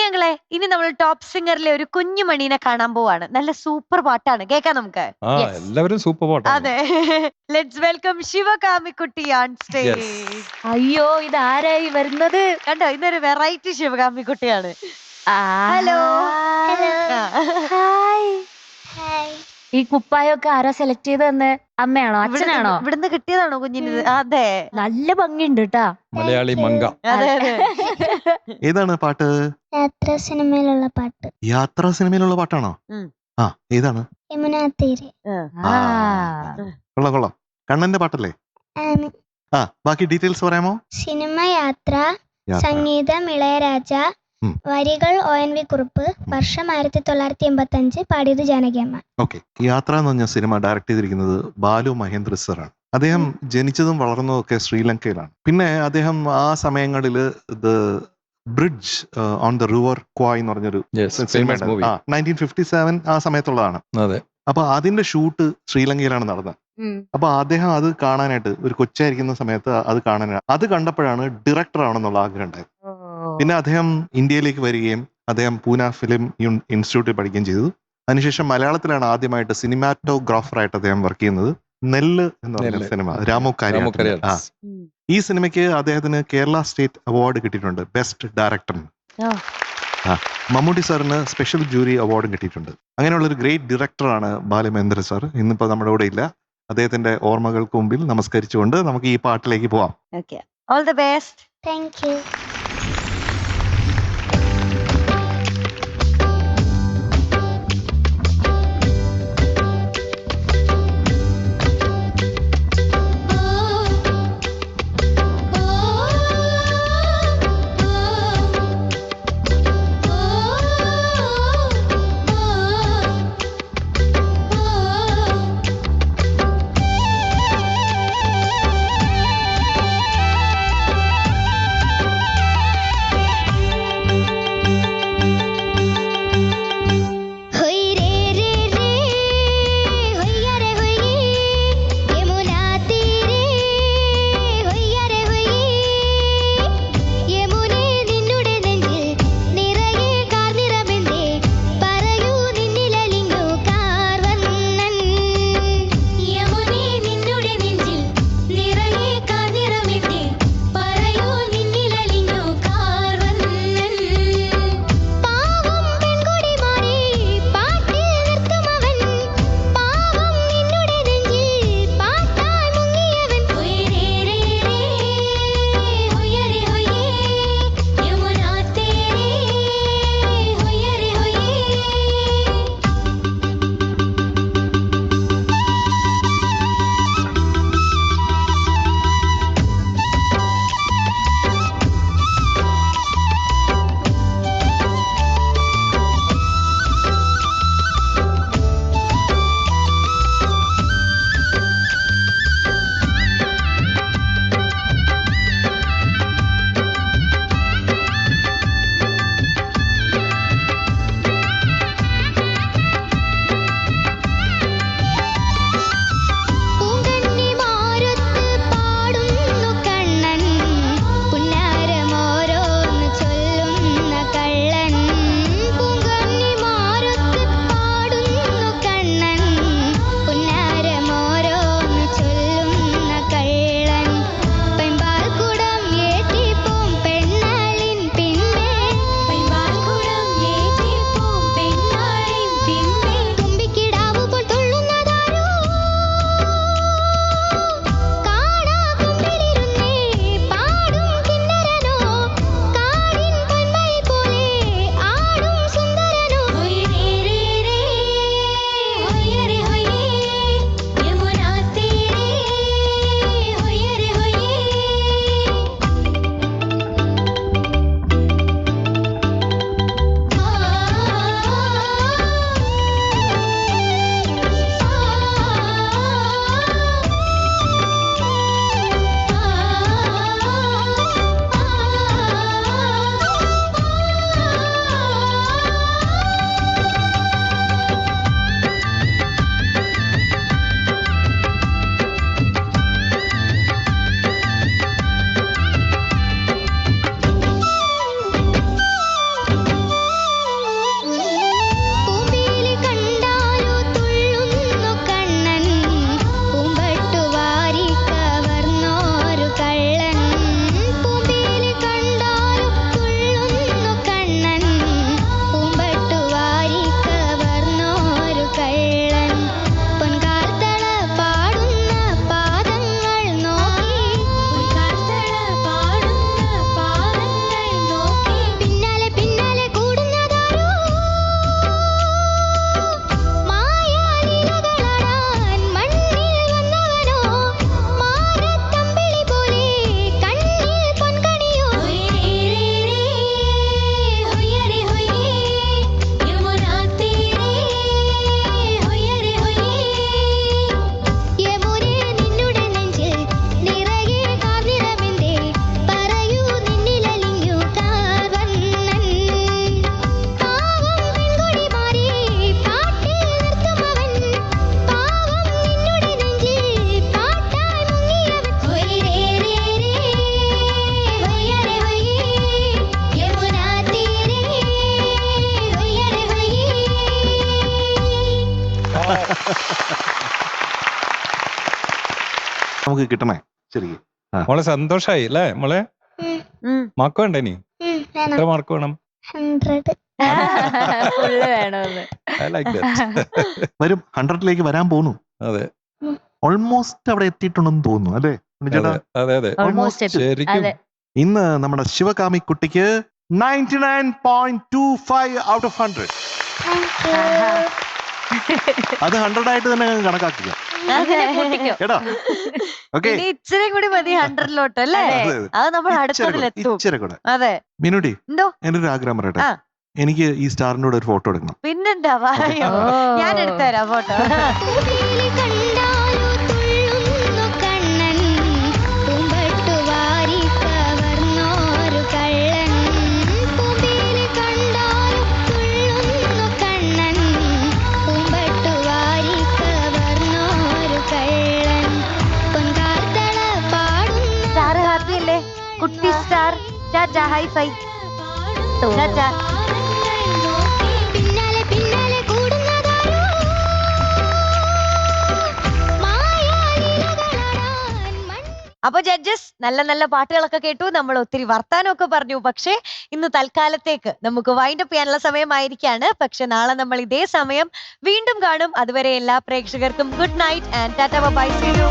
ഉണ്ണിയങ്ങളെ ഇനി നമ്മൾ ടോപ്പ് സിംഗറിലെ ഒരു കുഞ്ഞുമണീനെ കാണാൻ പോവാണ്. നല്ല സൂപ്പർ പാട്ടാണ്. കേൾക്കാം നമുക്ക്. എല്ലാവരും സൂപ്പർ പാട്ടാണ്. അതെ. Let's welcome Sivakamikutty on stage അയ്യോ ഇതാരായി വരുന്നത്? കണ്ടോ? ഇന്നൊരു വെറൈറ്റി ശിവകാമിക്കുട്ടിയാണ്. ഹലോ ഹലോ ഹായ് ഈ കുപ്പായൊക്കെ ആരാ സെലക്ട് ചെയ്തതെന്ന് അമ്മയാണോ? അച്ഛനാണോ? ഇവിടുന്ന് കിട്ടിയതാണോ കുഞ്ഞിന് അതെ. നല്ല ഭംഗിയുണ്ട് കേട്ടാ മലയാളി മങ്ക അതെ അതെ. ഏതാണ് പാട്ട്? യാത്ര സിനിമയിലുള്ള പാട്ട്. യാത്രാ സിനിമയിലുള്ള പാട്ടാണോ? ഉം. ആ ഏതാണ്? യമുനാ തീരെ. ആ. കൊള്ളാം കൊള്ളാം. കണ്ണന്റെ പാട്ടല്ലേ? ആണ്. ആ ബാക്കി ഡീറ്റെയിൽസ് പറയാമോ? സിനിമ യാത്ര യാത്ര. സംഗീതം ഇളയരാജ. വരികൾ ഒ എൻ വി കുറുപ്പ് വർഷം ആയിരത്തി തൊള്ളായിരത്തി എൺപത്തി അഞ്ച് പാടിയത് ജാനകിയമ്മ. ഓക്കെ. യാത്ര എന്ന് പറഞ്ഞ സിനിമ ഡയറക്ട് ചെയ്തിരിക്കുന്നത് ബാലു മഹേന്ദ്ര സാറാണ്. അദ്ദേഹം ജനിച്ചതും വളർന്നതും ഒക്കെ ശ്രീലങ്കയിലാണ്. പിന്നെ അദ്ദേഹം ആ സമയങ്ങളിൽ the Bridge on the River Kwai എന്ന് പറഞ്ഞൊരു cinema famous movie nineteen fifty seven ആ സമയത്തുള്ളതാണ്. അതെ. അപ്പൊ അതിന്റെ ഷൂട്ട് ശ്രീലങ്കയിലാണ് നടന്നത്. അപ്പൊ അദ്ദേഹം അത് കാണാനായിട്ട് ഒരു കൊച്ചായിരിക്കുന്ന സമയത്ത് അത് കാണാനാണ് അത് കണ്ടപ്പോഴാണ് ഡയറക്ടർ ആണെന്നുള്ള ആഗ്രഹം ഉണ്ടായത്. പിന്നെ അദ്ദേഹം ഇന്ത്യയിലേക്ക് വരികയും അദ്ദേഹം പൂന ഫിലിം ഇൻസ്റ്റിറ്റ്യൂട്ടിൽ പഠിക്കുകയും ചെയ്തു. അതിനുശേഷം മലയാളത്തിലാണ് ആദ്യമായിട്ട് സിനിമാറ്റോഗ്രാഫറായിട്ട് അദ്ദേഹം വർക്ക് ചെയ്യുന്നത്. നെല്ല് എന്ന് പറയുന്ന സിനിമ രാമു കാര്യ ആ. ഈ സിനിമയ്ക്ക് അദ്ദേഹത്തിന് കേരള സ്റ്റേറ്റ് അവാർഡ് കിട്ടിയിട്ടുണ്ട് ബെസ്റ്റ് ഡയറക്ടർ ആ. മമ്മൂട്ടി സാറിന് സ്പെഷ്യൽ ജൂറി അവാർഡും കിട്ടിയിട്ടുണ്ട്. അങ്ങനെയുള്ള ഒരു ഗ്രേറ്റ് ഡയറക്ടറാണ് ബാലമേന്ദ്ര സാർ. ഇന്നിപ്പോ നമ്മുടെ കൂടെ ഇല്ല. അദ്ദേഹത്തിന്റെ ഓർമ്മകൾക്ക് മുമ്പിൽ നമസ്കരിച്ചുകൊണ്ട് നമുക്ക് ഈ പാട്ടിലേക്ക് പോവാം. Okay all the best thank you നമുക്ക് കിട്ടണേ ശരി മോളെ സന്തോഷായി അല്ലേ? മോളെ. മാർക്ക് വേണ്ട ഇനി? എത്ര മാർക്ക് വേണം? വരും ഹൺഡ്രഡിലേക്ക് വരാൻ പോകുന്നു അതെ. ഓൾമോസ്റ്റ് അവിടെ എത്തിയിട്ടുണ്ടെന്ന് തോന്നുന്നു അല്ലേ അതെ അതെ ഓൾമോസ്റ്റ് ശരിക്കും. അതെ. ഇന്ന് നമ്മുടെ ശിവകാമി കുട്ടിക്ക് ninety nine point two five out of hundred അത് ഹൺഡ്രഡ് ആയിട്ട് തന്നെ കണക്കാക്കുക കേട്ടോ ഓക്കെ ഇനി ഇച്ചിരി കൂടി മതി ഹൺഡ്രഡിലോട്ട് അല്ലേ? അതെ. നമ്മൾ അടുത്തതിലെത്തും അതെ. മിനുടി എന്തോ? എന്റെ ഒരു ആഗ്രഹം പറയട്ടെ. ആ. എനിക്ക് ഈ സ്റ്റാറിന്റെ കൂടെ ഒരു ഫോട്ടോ എടുക്കണം. പിന്നെന്താ. ഞാൻ എടുത്തുതരാം ഫോട്ടോ കുട്ടി star. Ta-ta high five ta-ta അപ്പൊ ജഡ്ജസ് നല്ല നല്ല പാട്ടുകളൊക്കെ കേട്ടു. നമ്മൾ ഒത്തിരി വർത്താനമൊക്കെ പറഞ്ഞു. പക്ഷേ ഇന്ന് തൽക്കാലത്തേക്ക് നമുക്ക് വൈൻഡ് അപ്പ് ചെയ്യാനുള്ള സമയമായിരിക്കാണ്. പക്ഷെ നാളെ നമ്മൾ ഇതേ സമയം വീണ്ടും കാണും. അതുവരെ എല്ലാ പ്രേക്ഷകർക്കും good night and ta-ta bye see you